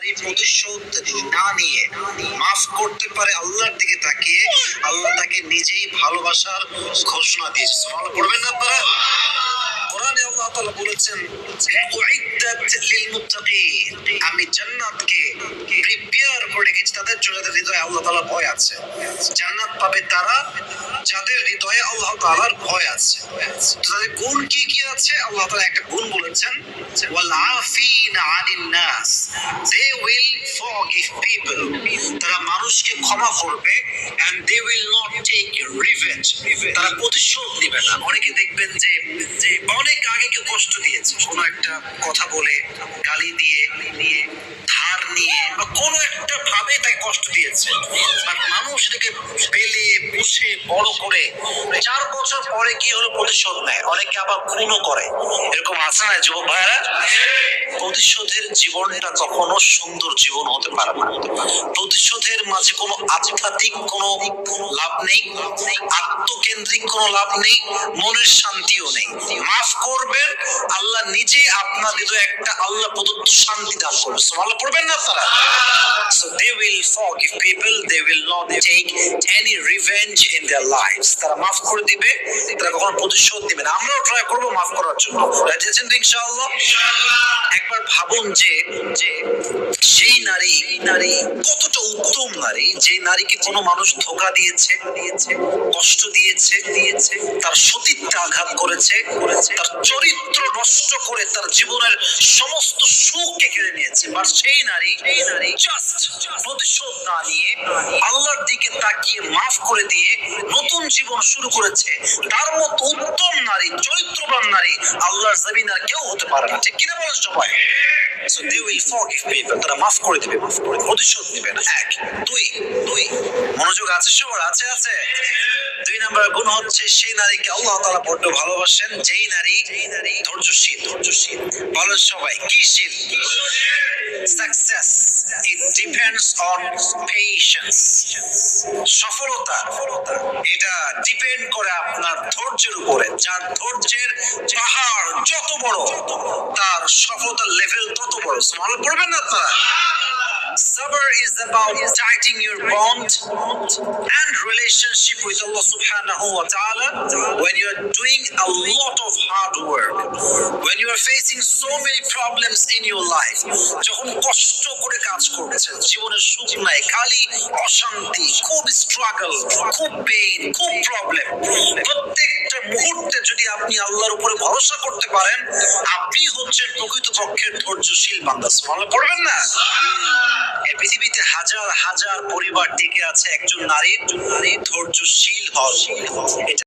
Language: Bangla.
আমি তাদের জন্য হৃদয়ে আল্লাহ ভয় আছে। জান্নাত পাবে তারা, যাদের হৃদয়ে আল্লাহ ভয় আছে। তাদের গুণ কি কি আছে? আল্লাহ একটা গুণ বলেছেন দে উইল ফরগিভ পিপল তারা মানুষকে ক্ষমা করবে and they will not take revenge তারা প্রতিশোধ নেবে না। অনেকে দেখবেন যে যে অনেক আগে কেউ কষ্ট দিয়েছে। কোনো একটা কথা বলে, গালি দিয়ে দিয়ে ধার নিয়ে, বা কোনো একটা ভাবে তাই কষ্ট দিয়েছে। আর মানুষ এটাকে পুষে বড় করে চার বছর পরে কি হলো প্রতিশোধ নেয়? অনেকে আবার খুনও করে। এরকম আছে না যুবক ভাইরা প্রতিশোধের জীবনটা কখনো সুন্দর জীবন হতে পারে না। প্রতিশোধের মাঝে কোনো আধ্যাত্মিক কোনো লাভ নেই, আত্মকেন্দ্রিক কোনো লাভ নেই, মনের শান্তিও নেই। মাফ করবেন, আল্লাহ নিজে আপনার হৃদয়ে একটা আল্লাহ প্রদত্ত শান্তি দান করবে সুবহানাল্লাহ, পড়বেন না তারা will forgive people, they will not take any revenge in their lives. তারা মাফ করে দিবে তারা কখনো প্রতিশোধ দিবে না। আমরাও ট্রাই মাফ করার জন্য। রাজি আছেন তো ইনশাআল্লাহ? একবার ভাবুন যে যে সেই নারী নারী কতটা উত্তম নারী যে নারীকে মানুষ ধোকা দিয়েছে দিয়েছে কষ্ট দিয়েছে দিয়েছে তার সতীত্বে আঘাত করেছে করেছে তার চরিত্র নষ্ট করে তার জীবনের সমস্ত সুখকে কেড়ে নিয়েছে। বাট সেই নারী সেই নারী জাস্ট না নিয়ে আল্লাহর দিকে তাকিয়ে মাফ করে দিয়ে নতুন জীবন শুরু করেছে। তার মতো উত্তম নারী, চরিত্রবান নারী আল্লাহর জমিন আর কেউ হতে পারে না। ঠিক কিনা বলেন সবাই? So they will forgive people. তারা মাফ করে দিবে, মাফ করে, প্রতিশোধ নিবে না। এক, দুই দুই, মনোযোগ আছে সবার? আছে আছে। দুই নাম্বার গুণ হচ্ছে সেই নারীকে আল্লাহ তাআলা বড্ড ভালোবাসেন, যেই নারী ধৈর্যশীল ধৈর্যশীল। বলেন সবাই কি শীল success it depends on patience সফলতা এটা ডিপেন্ড করে আপনার ধৈর্যের উপরে যার ধৈর্যের পাহাড় যত বড় তার সফলতার লেভেল তত বড় স্মল পড়বেন না আপনারা Sabr is about tightening your bond and relationship with Allah subhanahu wa ta'ala when you are doing a lot of hard work. When you are facing so many problems in your life. যখন কষ্ট করে কাজ করছেন, জীবনের সুখ নাই, খালি অশান্তি, খুব স্ট্রাগল খুব পেইন খুব প্রবলেম প্রত্যেকটা মুহূর্তে যদি আপনি আল্লাহর উপরে ভরসা করতে পারেন, আপনি হচ্ছেন প্রকৃতপক্ষের ধৈর্যশীল বান্দা পড়বেন না এই পৃথিবীতে হাজার হাজার পরিবার টিকে আছে, একজন নারীর নারী ধৈর্যশীল হওয়া, এটা